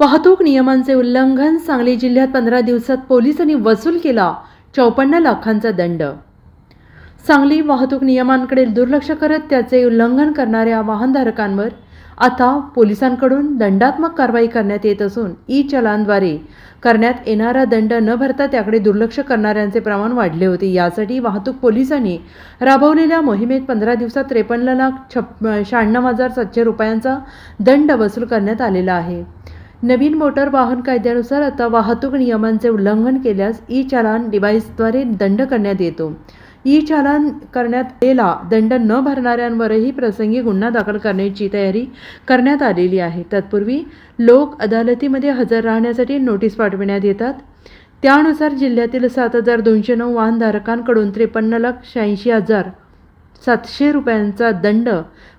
वाहतूक नियमांचे उल्लंघन सांगली जिल्ह्यात पंधरा दिवसात पोलिसांनी वसूल केला. चौपन्न लाखांचा दंड. सांगली वाहतूक नियमांकडे दुर्लक्ष करत त्याचे उल्लंघन करणाऱ्या वाहनधारकांवर आता पोलिसांकडून दंडात्मक कारवाई करण्यात येत असून ई चलानद्वारे करण्यात येणारा दंड न भरता त्याकडे दुर्लक्ष करणाऱ्यांचे प्रमाण वाढले होते. यासाठी वाहतूक पोलिसांनी राबवलेल्या मोहिमेत पंधरा दिवसात त्रेपन्न लाख छप शहाण्णव हजार सातशे रुपयांचा दंड वसूल करण्यात आलेला आहे. नवीन मोटार वाहन कायद्यानुसार आता वाहतूक नियमांचे उल्लंघन केल्यास ई चालान डिव्हाइसद्वारे दंड करण्यात येतो. ई चालान करण्यात आलेला दंड न भरणाऱ्यांवरही प्रसंगी गुन्हा दाखल करण्याची तयारी करण्यात आलेली आहे. तत्पूर्वी लोक अदालतीमध्ये हजर राहण्यासाठी नोटीस पाठविण्यात येतात. त्यानुसार जिल्ह्यातील सात हजार दोनशे नऊ वाहनधारकांकडून त्रेपन्न लाख शहाऐंशी हजार सातशे रुपयांचा दंड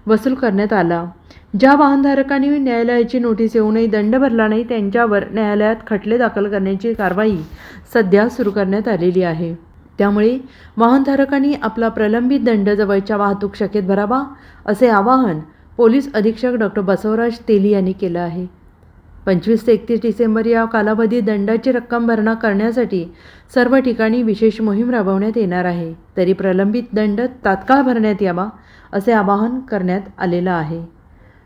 वसूल करण्यात आला. ज्या वाहनधारकांनी न्यायालयाची नोटीस येऊनही दंड भरला नाही त्यांच्यावर न्यायालयात खटले दाखल करण्याची कारवाई सध्या सुरू करण्यात आलेली आहे. त्यामुळे वाहनधारकांनी आपला प्रलंबित दंड जवळच्या वाहतूक शाखेत भरावा असे आवाहन पोलीस अधीक्षक डॉक्टर बसवराज तेली यांनी केलं आहे. पंचवीस ते एकतीस डिसेंबर या कालावधीत दंडाची रक्कम भरणा करण्यासाठी सर्व ठिकाणी विशेष मोहीम राबवण्यात येणार आहे. तरी प्रलंबित दंड तात्काळ भरण्यात यावा असे आवाहन करण्यात आलेलं आहे.